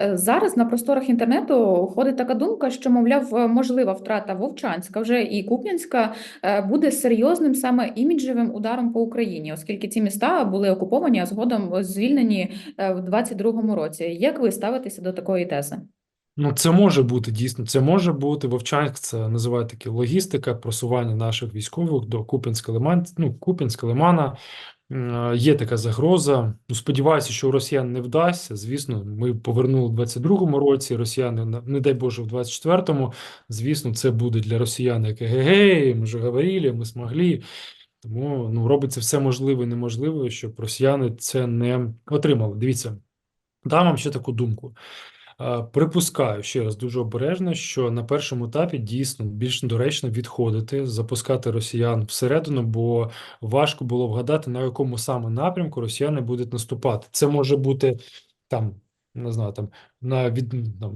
Е, Зараз на просторах інтернету ходить така думка, що, мовляв, е, можлива втрата Вовчанська вже і Куп'янська е, буде серйозним саме іміджевим ударом по Україні, оскільки ці міста були окуповані, а згодом звільнені в 22-му році. Як ви ставитеся до такої тези? Ну, це може бути дійсно. Це може бути Вовчанськ. Це називають такі логістика, просування наших військових до Куп'янська Лиман. Ну, Куп'янська Лимана. М, Є така загроза. Ну, сподіваюся, що у росіян не вдасться. Звісно, ми повернули в 22-му році. Росіяни, не дай Боже, в 24-му. Звісно, це буде для росіян як гей, ми ж говорили, ми змогли. Тому ну, робиться все можливе і неможливе, щоб росіяни це не отримали. Дивіться, дам вам ще таку думку. Е, Припускаю ще раз дуже обережно, що на першому етапі дійсно більш доречно відходити, запускати росіян всередину, бо важко було вгадати, на якому саме напрямку росіяни будуть наступати. Це може бути там, не знаю, там на від там,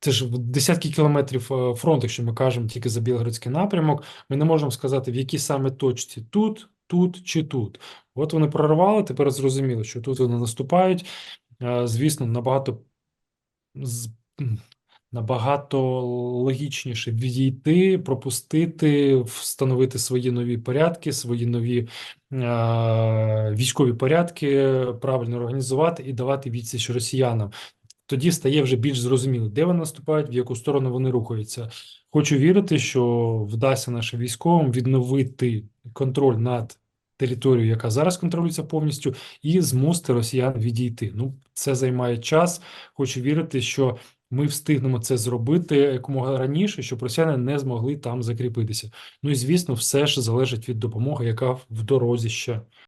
це ж десятки кілометрів е, фронту, якщо ми кажемо тільки за Білгородський напрямок, ми не можемо сказати, в якій саме точці тут, тут чи тут. От вони прорвали, тепер зрозуміло, що тут вони наступають. Е, Звісно, набагато набагато логічніше відійти, пропустити, встановити свої нові порядки, свої нові е, військові порядки, правильно організувати і давати відсіч росіянам. Тоді стає вже більш зрозуміло, де вони наступають, в яку сторону вони рухаються. Хочу вірити, що вдасться нашим військовим відновити контроль над територією, яка зараз контролюється повністю, і змусити росіян відійти. Ну, це займає час. Хочу вірити, що ми встигнемо це зробити якомога раніше, щоб росіяни не змогли там закріпитися. Ну і звісно, все ж залежить від допомоги, яка в дорозі ще.